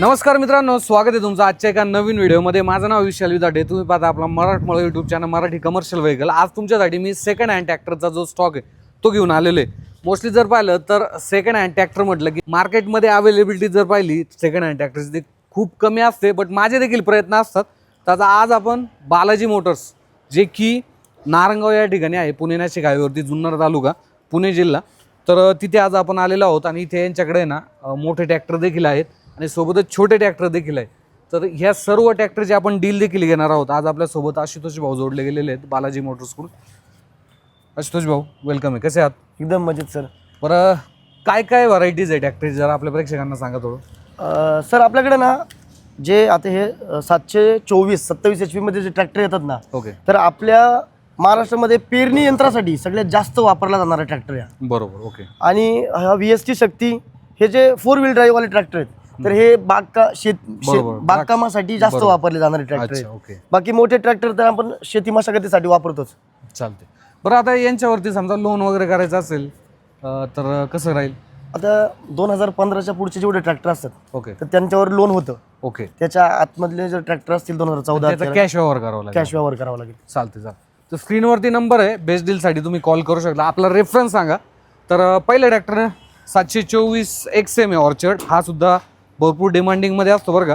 नमस्कार मित्रांनो स्वागत आहे तुमचं आजच्या एका नवीन व्हिडिओमध्ये. माझं नाव विशाल विदाटे तुम्ही पाहता आपला मराठमोळा YouTube channel Marathi commercial vehicle आज तुमच्यासाठी मी सेकंड हँड ट्रॅक्टरचा जो स्टॉक आहे तो घेऊन आलेलो आहे. मोस्टली जर पाहिलं तर सेकंड हँड ट्रॅक्टर म्हटलं की मार्केटमध्ये अवेलेबिलिटी जर पाहिली सेकंड हँड ट्रॅक्टरची ती खूप कमी असते बट माझे देखील प्रयत्न असतात. त्याचा आज आपण बालाजी मोटर्स जे की नारंगाव या ठिकाणी आहे पुणे नाशिक हायवेवरती जुन्नर तालुका पुणे जिल्हा. तर तिथे आज आपण आलेलो आहोत आणि इथे यांच्याकडे ना मोठे ट्रॅक्टर देखील आहेत. आणि सोबतच छोटे ट्रॅक्टर देखील आहेत तर ह्या सर्व ट्रॅक्टरची आपण डील देखील घेणार आहोत आज आपल्यासोबत आशुतोष भाऊ जोडले गेलेले आहेत बालाजी मोटर्सकडून आशुतोष भाऊ वेलकम आहे. कसे आहात? एकदम मजेत सर बरं काय काय व्हरायटीज आहे ट्रॅक्टरची जरा आपल्या प्रेक्षकांना सांगा थोडं. सर आपल्याकडे ना जे आता हे सातशे चोवीस सत्तावीस एच मध्ये जे ट्रॅक्टर येतात ना ओके तर आपल्या महाराष्ट्रामध्ये पेरणी यंत्रासाठी सगळ्यात जास्त वापरला जाणारा ट्रॅक्टर आहे बरोबर ओके आणि हा व्ही एस टी शक्ती हे जे फोर व्हील ड्राईव्ह वाले ट्रॅक्टर आहेत तर हे बागका शेत शेत बरोबर. बागकामासाठी जास्त बरोबर. वापरले जाणारे ट्रॅक्टर अच्छा आहेत. ओके बाकी मोठे ट्रॅक्टर तर आपण शेती मशागतीसाठी वापरतोच. चालते बरं आता यांच्यावरती समजा लोन वगैरे करायचं असेल अ, तर कसं राहील? आता दोन हजार पंधराच्या पुढचे जेवढे ट्रॅक्टर असतात ओके तर त्यांच्यावर लोन होतं. ओके त्याच्या आतमधले जर ट्रॅक्टर असतील दोन हजार चौदा कॅश व्यवहार करावा लागेल. कॅश व्यवहार करावा लागेल. चालते चालते तर स्क्रीनवरती नंबर आहे. बेस्ट डीलसाठी तुम्ही कॉल करू शकता. आपला रेफरन्स सांगा. तर अं, पहिलं ट्रॅक्टर सातशे चोवीस एक्स एम आहे ऑर्चर्ड हा सुद्धा भरपूर डिमांडिंगमध्ये असतो बरं का.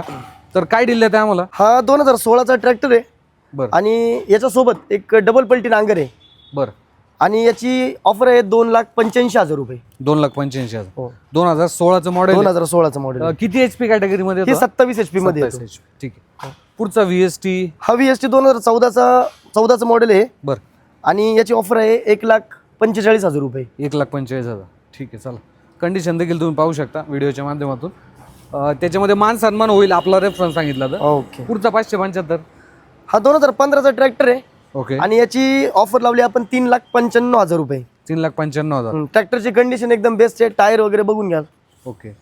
तर काय डील आहे आम्हाला? हा दोन हजार सोळाचा ट्रॅक्टर आहे. बरं. आणि याच्यासोबत एक डबल पलटी नांगर आहे. बरं. आणि याची ऑफर आहे दोन लाख पंच्याऐंशी हजार रुपये. दोन लाख पंच्याऐंशी हजार. हो. दोन हजार सोळाचं मॉडेल दोन हजार सोळाचं मॉडेल किती एच पी कॅटेगरीमध्ये हे सत्तावीस एच पी मध्ये ठीक आहे. पुढचा व्ही एस टी हा व्ही एस टी दोन हजार चौदाचा चौदाचं मॉडेल आहे. बरं. आणि याची ऑफर आहे एक लाख पंचेचाळीस हजार रुपये. एक लाख पंचेचाळीस हजार. ठीक आहे चला. कंडिशन देखील तुम्ही पाहू शकता व्हिडिओच्या माध्यमातून. त्याच्यामध्ये मान सन्मान होईल आपला रेफरन्स सांगितला तर. ओके. पुढचा पाचशे पंच्याहत्तर. हा दोन हजार पंधराचा ट्रॅक्टर आहे. ओके. आणि याची ऑफर लावली आपण तीन लाख पंच्याण्णव हजार रुपये. तीन लाख पंच्याण्णव हजार. ट्रॅक्टरची कंडिशन एकदम बेस्ट आहे. टायर वगैरे बघून घ्या ओके.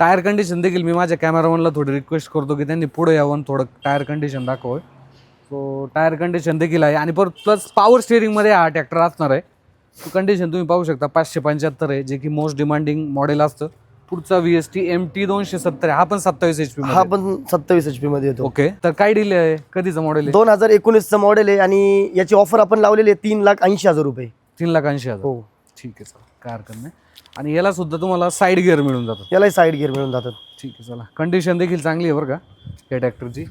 टायर कंडिशन देखील मी माझ्या कॅमेरामनला थोडी रिक्वेस्ट करतो की त्यांनी पुढे यावं थोडं टायर कंडिशन दाखव सो टायर कंडिशन देखील आहे. आणि परत प्लस पॉवर स्टेअरिंगमध्ये हा ट्रॅक्टर असणार आहे. कंडिशन तुम्ही पाहू शकता. पाचशे पंच्याहत्तर आहे जे की मोस्ट डिमांडिंग मॉडेल असतं. पुढचा V S T M T दोनशे सत्तर हा पण सत्तावीस एच पी हा पण सत्तावीस एच पी मध्ये येतो. ओके तर काय डिले आहे? कधीचं मॉडेल आहे? दोन हजार एकोणीसचं मॉडेल आहे आणि याची ऑफर आपण लावलेली आहे तीन लाख ऐंशी हजार रुपये. तीन लाख ऐंशी हजार. हो. ठीक आहे चला. काय हरकत नाही. आणि याला सुद्धा तुम्हाला साईड गिअर मिळून जातात. यालाही साईड गिअर मिळून जातात. ठीक आहे चला. कंडिशन देखील चांगली आहे बरं का या ट्रॅक्टरची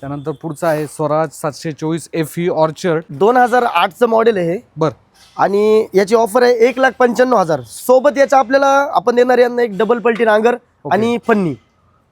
त्यानंतर पुढचा आहे स्वराज सातशे चोवीस एफ ई ऑर्चर्ड दोन हजार आठचं मॉडेल आहे हे. बरं. आणि याची ऑफर आहे एक लाख पंच्याण्णव हजार. सोबत याच्या आपल्याला आपण देणार यांना एक डबल पलटी नांगर आणि फन्नी.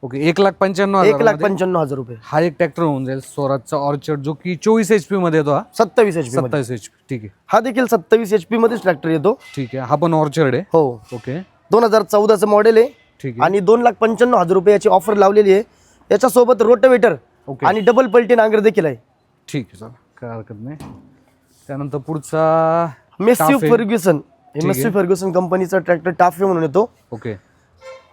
ओके एक लाख पंच्याण्णव एक लाख पंच्याण्णव हजार रुपये. हा एक ट्रॅक्टर होऊन जाईल स्वराजचा ऑर्चर्ड जो की चोवीस एच पी मध्ये येतो हा. सत्तावीस एच सत्तावीस एच पी ठीक आहे. हा देखील सत्तावीस एच पी मध्येच ट्रॅक्टर येतो. ठीक आहे हा पण ऑर्चर्ड आहे. हो. ओके दोन हजार चौदाचं मॉडेल आहे. ठीक आहे. आणि दोन लाख पंच्याण्णव हजार रुपये याची ऑफर लावलेली आहे. याच्यासोबत रोटवेटर ओके आणि डबल पलटी नांगर देखील आहे. ठीक आहे चला काय हरकत नाही. त्यानंतर पुढचा टाफे. फर्ग्युसन आहे. मेस्सी फर्ग्युसन कंपनीचा ट्रॅक्टर टाफे म्हणून येतो. ओके.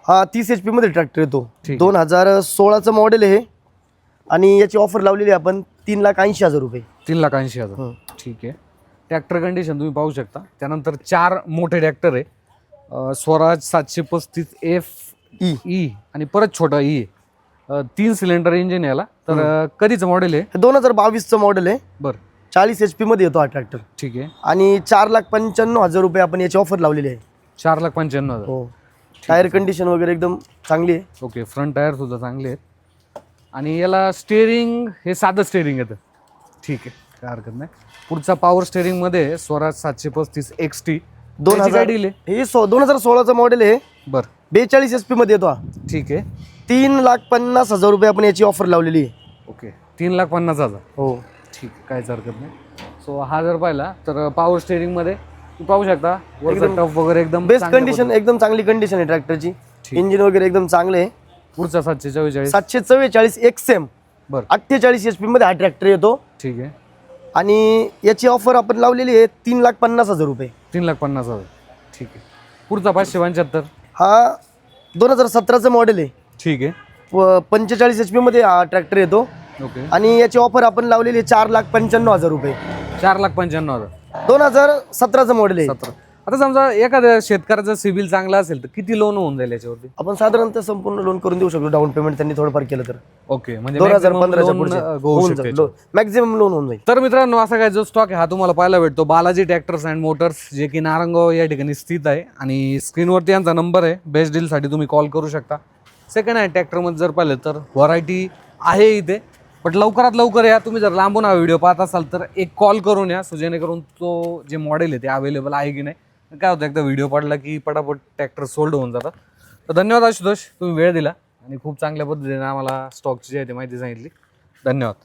हा तीस एच पी मध्ये ट्रॅक्टर येतो. ठीक. दोन हजार सोळाचं मॉडेल आहे हे. आणि याची ऑफर लावलेली आहे आपण तीन लाख ऐंशी हजार रुपये. तीन लाख ऐंशी हजार. हं. ठीक आहे. ट्रॅक्टर कंडिशन तुम्ही पाहू शकता. त्यानंतर चार मोठे ट्रॅक्टर आहे. अं, स्वराज सातशे पस्तीस एफ ई ई आणि परत छोटा ई तीन सिलेंडर इंजिन याला. तर अं, कधीचं मॉडेल आहे? हे दोन हजार बावीसचं मॉडेल आहे. बरं. चाळीस एच पी मध्ये येतो हा ट्रॅक्टर ठीक आहे. आणि चार लाख पंच्याण्णव हजार रुपये आपण याची ऑफर लावलेली आहे. चार लाख पंच्याण्णव हजार. हो. टायर कंडिशन वगैरे एकदम चांगली आहे. ओके फ्रंट टायर सुद्धा चांगले आहेत. आणि याला स्टेअरिंग हे साधं स्टेअरिंग येतं ठीक आहे काय हरकत नाही. पुढचा पॉवर स्टेअरिंगमध्ये स्वराज सातशे पस्तीस एक्स टी दोन हजार deal आहे? हे सो दोन हजार सोळाचं मॉडेल आहे. बरं. बेचाळीस एच पी मध्ये येतो हा. ठीक आहे. तीन लाख पन्नास हजार रुपये आपण याची ऑफर लावलेली आहे. ओके तीन लाख पन्नास हजार. हो. ठीक काहीच हरकत नाही. सो हा जर पाहिला तर पॉवर स्टेअरिंगमध्ये तुम्ही पाहू शकता वरचा टफ वगैरे एकदम बेस्ट चांगल्या कंडिशन एकदम चांगली कंडिशन आहे ट्रॅक्टरची इंजिन वगैरे एकदम चांगले आहे. पद्धतीने- पुढचा सातशे चव्वेचाळीस. सातशे चव्वेचाळीस एक्स एम बरं. अठ्ठेचाळीस एच पी मध्ये हा ट्रॅक्टर येतो. ठीक आहे. आणि याची ऑफर आपण लावलेली आहे तीन लाख पन्नास हजार रुपये. तीन लाख पन्नास हजार. ठीक आहे. पुढचा पाचशे पंच्याहत्तर. हा दोन हजार सतराचं मॉडेल आहे. ठीक आहे. पंचेचाळीस एच पी मध्ये हा ट्रॅक्टर येतो. ओके आणि याची ऑफर आपण लावलेली आहे चार लाख पंच्याण्णव हजार रुपये. चार लाख पंच्याण्णव हजार. दोन हजार सतराचं मॉडेल आहे. सतरा. आता समजा एखाद्या शेतकऱ्याचा सिबिल चांगला असेल तर किती लोन होऊन जाईल याच्यावरती? आपण साधारणतः संपूर्ण लोन करून देऊ शकतो डाऊन पेमेंट त्यांनी थोडंफार केलं तर. ओके म्हणजे दोन हजार maximum पंधराच्या loan, पुढचे. अं, होऊ शकते याच्यावर. मॅक्झिमम लोन होऊन जाईल. तर मित्रांनो असा काय जो स्टॉक आहे हा तुम्हाला पाहायला भेटतो. बालाजी ट्रॅक्टर्स अँड मोटर्स जे की नारंगाव या ठिकाणी स्थित आहे. आणि स्क्रीनवरती यांचा नंबर आहे. बेस्ट डीलसाठी तुम्ही कॉल करू शकता. सेकंड हँड ट्रॅक्टरमध्ये जर पाहिलं तर व्हरायटी आहे इथे. बट लवकरात लवकर या. तुम्ही जर लांबून हा व्हिडिओ पाहत असाल तर एक कॉल करून या. सो जेणेकरून तो जे मॉडेल आहे ते अवेलेबल आहे की नाही. काय होतं एकदा व्हिडिओ पडला की पटापट ट्रॅक्टर सोल्ड होऊन जातात. तर धन्यवाद आशुतोष तुम्ही वेळ दिला. आणि खूप चांगल्या पद्धतीने आम्हाला स्टॉकची जी आहे ती माहिती सांगितली. धन्यवाद.